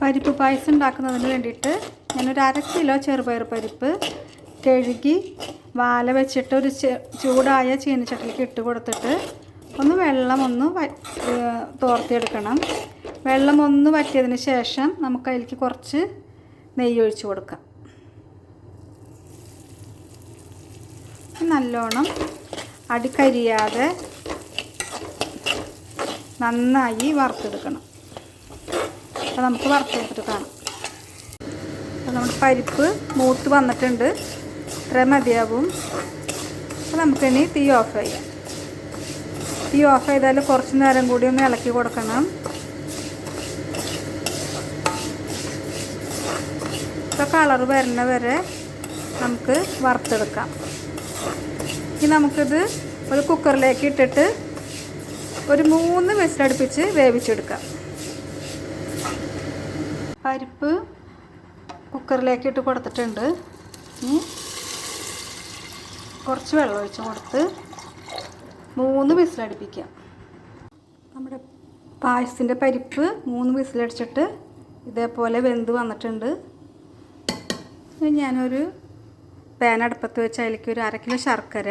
പരിപ്പ് പായസം ഉണ്ടാക്കുന്നതിന് വേണ്ടിയിട്ട് ഞാനൊരു അര കിലോ ചെറുപയർ പരിപ്പ് കഴുകി വാല വെച്ചിട്ട് ഒരു ചൂടായ ചീനച്ചട്ടിലേക്ക് ഇട്ട് കൊടുത്തിട്ട് ഒന്ന് വെള്ളം ഒന്ന് തോർത്തിയെടുക്കണം. വെള്ളം ഒന്ന് വറ്റിയതിന് ശേഷം നമുക്ക് അതിലേക്ക് കുറച്ച് നെയ്യ് ഒഴിച്ച് കൊടുക്കാം. നല്ലോണം അടിക്കരിയാതെ നന്നായി വറുത്തെടുക്കണം. അപ്പോൾ നമുക്ക് വറുത്തെടുത്തിട്ട് കാണാം. അപ്പോൾ നമ്മുടെ പരിപ്പ് മൂത്ത് വന്നിട്ടുണ്ട്. ഇത്ര മതിയാവും. അപ്പോൾ നമുക്കിനി തീ ഓഫ് ചെയ്യാം തീ ഓഫ് ചെയ്താൽ കുറച്ച് നേരം കൂടി ഒന്ന് ഇളക്കി കൊടുക്കണം. ഇപ്പോൾ കളർ വരുന്ന വരെ നമുക്ക് വറുത്തെടുക്കാം. ഇനി നമുക്കിത് ഒരു കുക്കറിലേക്ക് ഇട്ടിട്ട് ഒരു മൂന്ന് വിസിലടുപ്പിച്ച് വേവിച്ചെടുക്കാം. പരിപ്പ് കുക്കറിലേക്ക് ഇട്ട് കൊടുത്തിട്ടുണ്ട്. ഇനി കുറച്ച് വെള്ളം ഒഴിച്ച് കൊടുത്ത് മൂന്ന് വിസിലടിപ്പിക്കാം നമ്മുടെ പായസത്തിന്റെ പരിപ്പ് മൂന്ന് വിസിലടിച്ചിട്ട് ഇതേപോലെ വെന്ത് വന്നിട്ടുണ്ട്. ഞാനൊരു പാൻ അടുപ്പത്ത് വെച്ച് അതിലേക്ക് ഒരു അര കിലോ ശർക്കര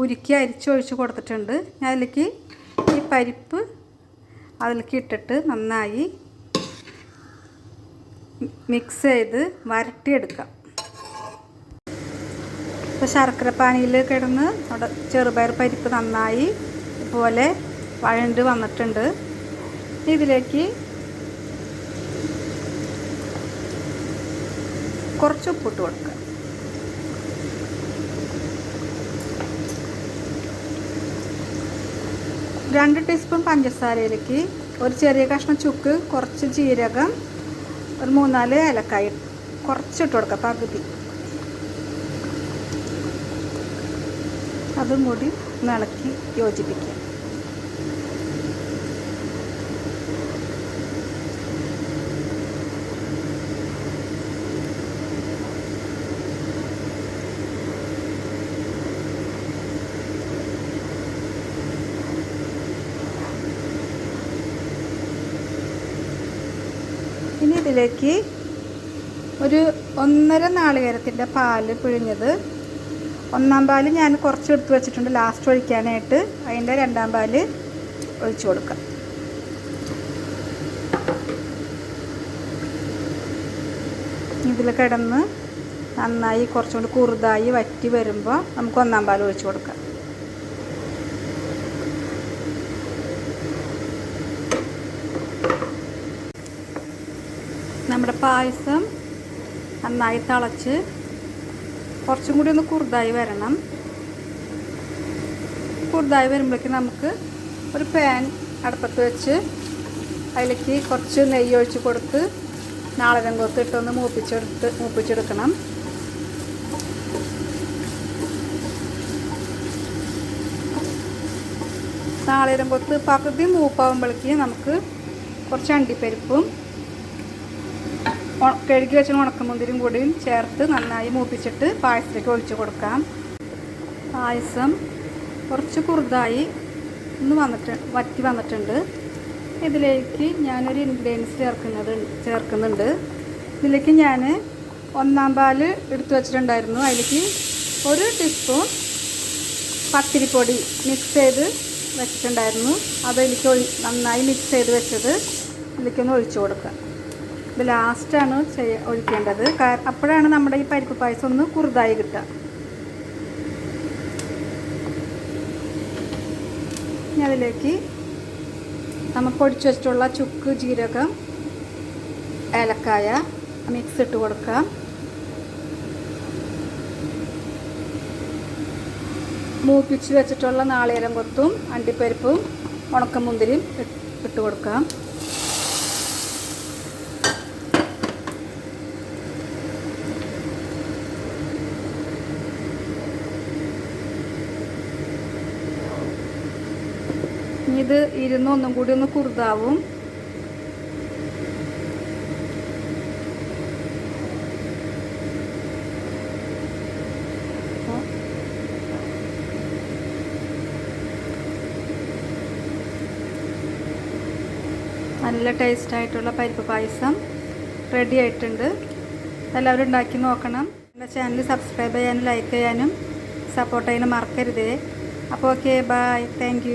ഉരുക്കി അരിച്ചൊഴിച്ച് കൊടുത്തിട്ടുണ്ട്. ഞാൻ അതിലേക്ക് ഈ പരിപ്പ് അതിലേക്ക് ഇട്ടിട്ട് നന്നായി മിക്സ് ചെയ്ത് വരട്ടിയെടുക്കാം. ഇപ്പോൾ ശർക്കര പാനിയിൽ കിടന്ന് അവിടെ ചെറുപയർ പരിപ്പ് നന്നായി ഇതുപോലെ വഴണ്ട് വന്നിട്ടുണ്ട്. ഇതിലേക്ക് കുറച്ച് ഉപ്പിട്ട് കൊടുക്കുക. രണ്ട് ടീസ്പൂൺ പഞ്ചസാരയിലേക്ക് ഒരു ചെറിയ കഷ്ണം ചുക്ക് കുറച്ച് ജീരകം ഒരു മൂന്നാൽ ഏലക്കായ കുറച്ചിട്ട് കൊടുക്കുക പകുതി. അതും കൂടി നിളക്കി യോജിപ്പിക്കുക ഇതിലേക്ക് ഒരു ഒന്നര നാളികേരത്തിന്റെ പാൽ പിഴിഞ്ഞത്. ഒന്നാം പാൽ ഞാൻ കുറച്ച് എടുത്ത് വെച്ചിട്ടുണ്ട്. ലാസ്റ്റ് ഒഴിക്കാനായിട്ട് അതിന്റെ രണ്ടാം പാൽ ഒഴിച്ചു കൊടുക്കാം ഇതിൽ കിടന്ന് നന്നായി കുറച്ചുകൂടി കുറുതായി വറ്റി വരുമ്പോൾ നമുക്ക് ഒന്നാം പാൽ ഒഴിച്ചു കൊടുക്കാം. നമ്മുടെ പായസം നന്നായി തിളച്ച് കുറച്ചും കൂടി ഒന്ന് കുറുതായി വരണം. കുറുതായി വരുമ്പോഴേക്കും നമുക്ക് ഒരു പാൻ അടുപ്പത്ത് വെച്ച് അതിലേക്ക് കുറച്ച് നെയ്യ് ഒഴിച്ച് കൊടുത്ത് നാളകം കൊത്ത് ഇട്ടൊന്ന് മൂപ്പിച്ചെടുത്ത് മൂപ്പിച്ചെടുക്കണം. നാളികം കൊത്ത് പകുതി മൂപ്പാവുമ്പോഴേക്ക് നമുക്ക് കുറച്ച് അണ്ടിപ്പരിപ്പും കഴുകി വെച്ച ഉണക്കമുന്തിരിയും കൂടിയും ചേർത്ത് നന്നായി മൂപ്പിച്ചിട്ട് പായസത്തിലേക്ക് ഒഴിച്ചു കൊടുക്കാം. പായസം കുറച്ച് കുറുതായി ഒന്ന് വന്നിട്ട് വറ്റി വന്നിട്ടുണ്ട്. ഇതിലേക്ക് ഞാനൊരു ഇൻഗ്രീഡിയൻസ് ചേർക്കുന്നത് ചേർക്കുന്നുണ്ട്. ഇതിലേക്ക് ഞാൻ ഒന്നാം പാൽ എടുത്തു വച്ചിട്ടുണ്ടായിരുന്നു. അതിലേക്ക് ഒരു ടീസ്പൂൺ പത്തിരിപ്പൊടി മിക്സ് ചെയ്ത് വെച്ചിട്ടുണ്ടായിരുന്നു. അതെനിക്ക് നന്നായി മിക്സ് ചെയ്ത് വെച്ചത് ഇതിലേക്കൊന്ന് ഒഴിച്ചു കൊടുക്കുക. ഇത് ലാസ്റ്റാണ് ചെയ്യ ഒഴിക്കേണ്ടത്. അപ്പോഴാണ് നമ്മുടെ ഈ പരിപ്പ് പായസം ഒന്ന് കുറുതായി കിട്ടുക. ഇനി അതിലേക്ക് നമ്മൾ പൊടിച്ചു വെച്ചിട്ടുള്ള ചുക്ക് ജീരകം ഏലക്കായ മിക്സ് ഇട്ട് കൊടുക്കാം മൂപ്പിച്ച് വെച്ചിട്ടുള്ള നാളികേരം കൊത്തും അണ്ടിപ്പരിപ്പും ഉണക്കമുന്തിരിയും ഇട്ട് കൊടുക്കാം ഇത് ഇരുന്ന് ഒന്നും കൂടി ഒന്ന് കുറുതാവും. നല്ല ടേസ്റ്റ് ആയിട്ടുള്ള പരിപ്പ് പായസം റെഡി ആയിട്ടുണ്ട്. എല്ലാവരും ഉണ്ടാക്കി നോക്കണം. എന്റെ ചാനൽ സബ്സ്ക്രൈബ് ചെയ്യാനും ലൈക്ക് ചെയ്യാനും സപ്പോർട്ട് ചെയ്യാനും മറക്കരുതേ. അപ്പോൾ ഓക്കെ ബായ് താങ്ക്